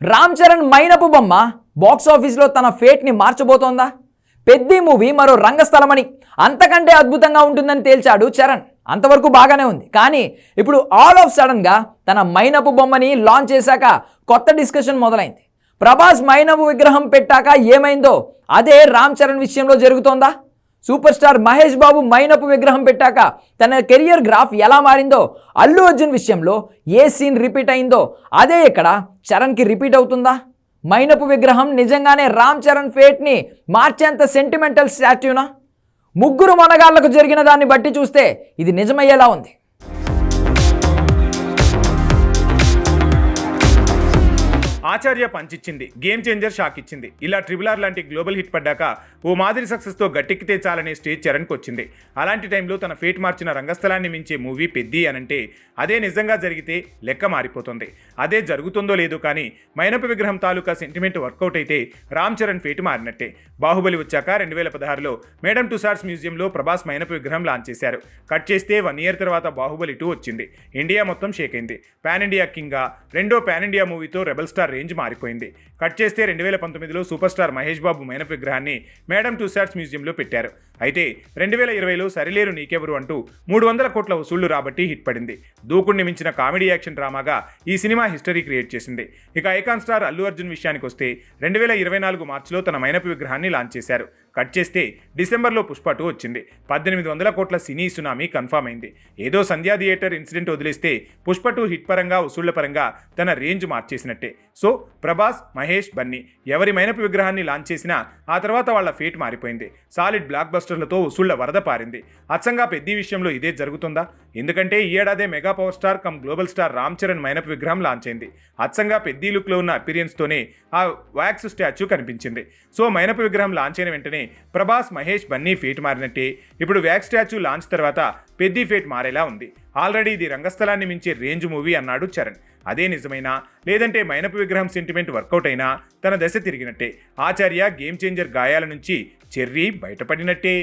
రామ్ చరణ్ మైనపు బొమ్మ. బాక్స్ ఆఫీస్లో తన ఫేట్ని మార్చబోతోందా? పెద్ది మూవీ మరో రంగస్థలమని. అంతకంటే అద్భుతంగా ఉంటుందని తేల్చాడు చరణ్. అంతవరకు బాగానే ఉంది. కానీ ఇప్పుడు ఆల్ ఆఫ్ సడన్గా తన మైనపు బొమ్మని లాంచ్ చేశాక కొత్త డిస్కషన్ మొదలైంది. ప్రభాస్ మైనపు విగ్రహం పెట్టాక ఏమైందో అదే రామ్ చరణ్ విషయంలో జరుగుతోందా? సూపర్ స్టార్ మహేష్ బాబు మైనపు విగ్రహం పెట్టాక తన కెరియర్ గ్రాఫ్ ఎలా మారిందో అల్లు అర్జున్ విషయంలో ఏ సీన్ రిపీట్ అయిందో అదే ఇక్కడ చరణ్కి రిపీట్ అవుతుందా? మైనపు విగ్రహం నిజంగానే రామ్ చరణ్ ఫేట్ని మార్చేంత సెంటిమెంటల్ స్టాట్యూనా ముగ్గురు మనగాళ్ళకు జరిగిన దాన్ని బట్టి చూస్తే ఇది నిజమయ్యేలా ఉంది. ఆచార్య పంచిచ్చింది. గేమ్ చేంజర్ షాక్ ఇచ్చింది. ఇలా ట్రిబుల్ ఆర్ లాంటి గ్లోబల్ హిట్ పడ్డాక ఓ మాదిరి సక్సెస్తో గట్టెక్కితే చాలనే స్టేజ్ చరణ్కి వచ్చింది అలాంటి టైంలో తన ఫేట్ మార్చిన రంగస్థలాన్ని మించే మూవీ పెద్ది అనంటే అదే నిజంగా జరిగితే లెక్క మారిపోతుంది. అదే జరుగుతుందో లేదో కానీ మైనపు విగ్రహం తాలూకా సెంటిమెంట్ వర్కౌట్ అయితే రామ్ చరణ్ ఫేట్ మారినట్టే. బాహుబలి వచ్చాక రెండు వేల పదహారులో మేడం టుసార్స్ మ్యూజియంలో ప్రభాస్ మైనపు విగ్రహం లాంచ్ చేశారు. కట్ చేస్తే వన్ ఇయర్ తర్వాత బాహుబలి టూ వచ్చింది. ఇండియా మొత్తం షేక్ అయింది. పాన్ ఇండియా కింగ్గా రెండో పాన్ ఇండియా మూవీతో రెబల్ స్టార్ రేంజ్ మారిపోయింది. కట్ చేస్తే రెండు వేల పంతొమ్మిదిలో సూపర్ స్టార్ మహేష్ బాబు మైనపు విగ్రహాన్ని మేడం టూ స్టార్స్ మ్యూజియంలో పెట్టారు. అయితే రెండు వేల ఇరవైలో సరిలేరు నీకెవరు అంటూ మూడు వందల కోట్ల వసూళ్ళు రాబట్టి హిట్ పడింది. దూకుణ్ణి మించిన కామెడీ యాక్షన్ డ్రామాగా ఈ సినిమా హిస్టరీ క్రియేట్ చేసింది. ఇక ఐకాన్ స్టార్ అల్లు అర్జున్ విషయానికి వస్తే రెండు వేల ఇరవై నాలుగు మార్చిలో తన మైనపు విగ్రహాన్ని లాంచ్ చేశారు. కట్ చేస్తే డిసెంబర్లో పుష్ప టూ వచ్చింది. పద్దెనిమిది వందల కోట్ల సినీ సునామీ కన్ఫామ్ అయింది. ఏదో సంధ్యా థియేటర్ ఇన్సిడెంట్ వదిలేస్తే పుష్ప టూ హిట్ పరంగా వసూళ్ళ పరంగా తన రేంజ్ మార్చేసినట్టే. సో ప్రభాస్ మహేష్ బన్నీ ఎవరి మైనపు విగ్రహాన్ని లాంచ్ చేసినా ఆ తర్వాత వాళ్ళ ఫేట్ మారిపోయింది. సాలిడ్ బ్లాక్ బస్టర్లతో వసూళ్ళ వరద పారింది. అచ్చంగా పెద్ద విషయంలో ఇదే జరుగుతుందా? ఎందుకంటే ఈ ఏడాదే mega power star cum global star Ram Charan మైనపు విగ్రహం లాంచ్ అయింది. అచ్చంగా పెద్ద లుక్లో ఉన్న అపీరియన్స్తోనే ఆ వ్యాక్స్ స్టాచ్యూ కనిపించింది. సో మైనపు విగ్రహం లాంచ్ అయిన వెంటనే ప్రభాస్ మహేష్ బన్నీ ఫేట్ మారినట్టే. ఇప్పుడు వ్యాక్ స్టాచ్యూ లాంచ్ తర్వాత పెద్ది ఫేట్ మారేలా ఉంది. ఆల్రెడీ ఇది రంగస్థలాన్ని మించే రేంజ్ మూవీ అన్నాడు చరణ్. అదే నిజమైనా? లేదంటే మైనపు విగ్రహం సెంటిమెంట్ వర్కౌట్ అయినా? తన దశ తిరిగినట్టే. ఆచార్య గేమ్ చేంజర్ గాయాల నుంచి చెర్రీ బయటపడినట్టే.